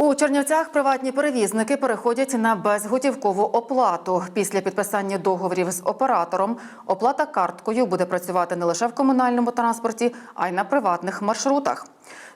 У Чернівцях приватні перевізники переходять на безготівкову оплату. Після підписання договорів з оператором оплата карткою буде працювати не лише в комунальному транспорті, а й на приватних маршрутах.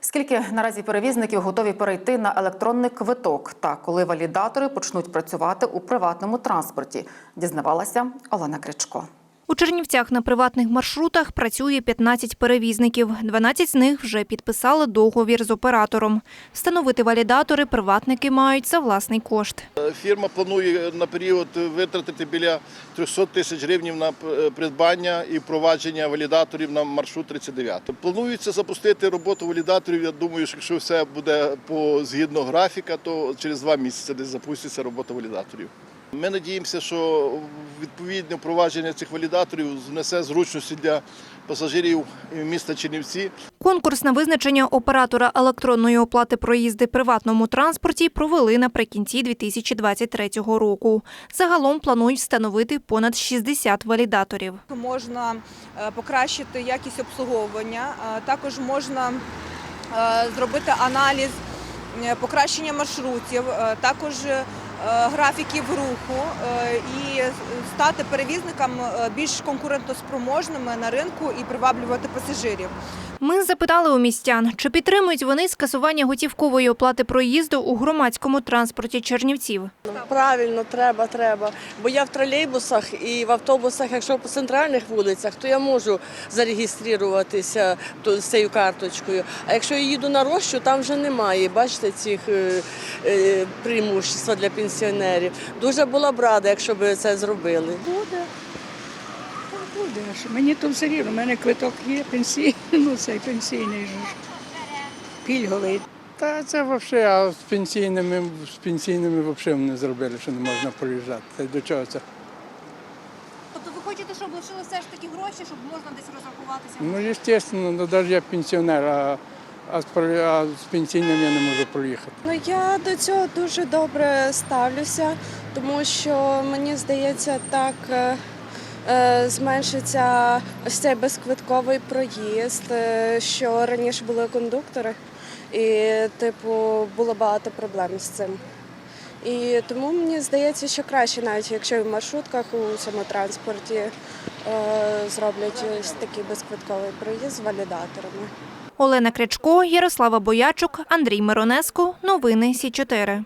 Скільки наразі перевізників готові перейти на електронний квиток та коли валідатори почнуть працювати у приватному транспорті, дізнавалася Олена Кричко. У Чернівцях на приватних маршрутах працює 15 перевізників. 12 з них вже підписали договір з оператором. Встановити валідатори приватники мають за власний кошт. Фірма планує на період витратити біля 300 тисяч гривень на е, придбання і впровадження валідаторів на маршрут 39. Планується запустити роботу валідаторів. Я думаю, що якщо все буде згідно графіка, то через два місяці десь запуститься робота валідаторів. Ми надіємося, що відповідне впровадження цих валідаторів внесе зручності для пасажирів міста Чернівці. Конкурс на визначення оператора електронної оплати проїзди приватному транспорті провели наприкінці 2023 року. Загалом планують встановити понад 60 валідаторів. Можна е, покращити якість обслуговування, е, також можна е, зробити аналіз покращення маршрутів, також графіків руху е, і стати перевізникам е, більш конкурентоспроможними на ринку і приваблювати пасажирів. Ми запитали у містян, чи підтримують вони скасування готівкової оплати проїзду у громадському транспорті Чернівців. Правильно, треба, треба. Бо я в тролейбусах і в автобусах, якщо по центральних вулицях, то я можу зареєструватися то- з цією карточкою. А якщо я їду на рощу, там вже немає. Бачите, цих е, е, преимуществ для пенсіонерів. Дуже була б рада, якщо б це зробили. Буде. Буде. Мені то все рівно. У мене квиток є пенсійний, ну цей пенсійний ж. Пільговий. Та це взагалі, а з пенсійними, з пенсійними взагалі не зробили, що не можна проїжджати. Та й до чого це? Тобто ви хочете, щоб лишили все ж таки гроші, щоб можна десь розрахуватися? Ну, звісно, ну, навіть я пенсіонер, а, а, з, про- а з пенсійним я не можу проїхати. Ну я до цього дуже добре ставлюся, тому що мені здається, так е, зменшиться ось цей безквитковий проїзд, е, що раніше були кондуктори, і типу було багато проблем з цим. І тому мені здається, що краще, навіть якщо в маршрутках у самотранспорті е, зроблять ось такий безквитковий проїзд з валідаторами. Олена Крячко, Ярослава Боячук, Андрій Миронеско. Новини Сі 4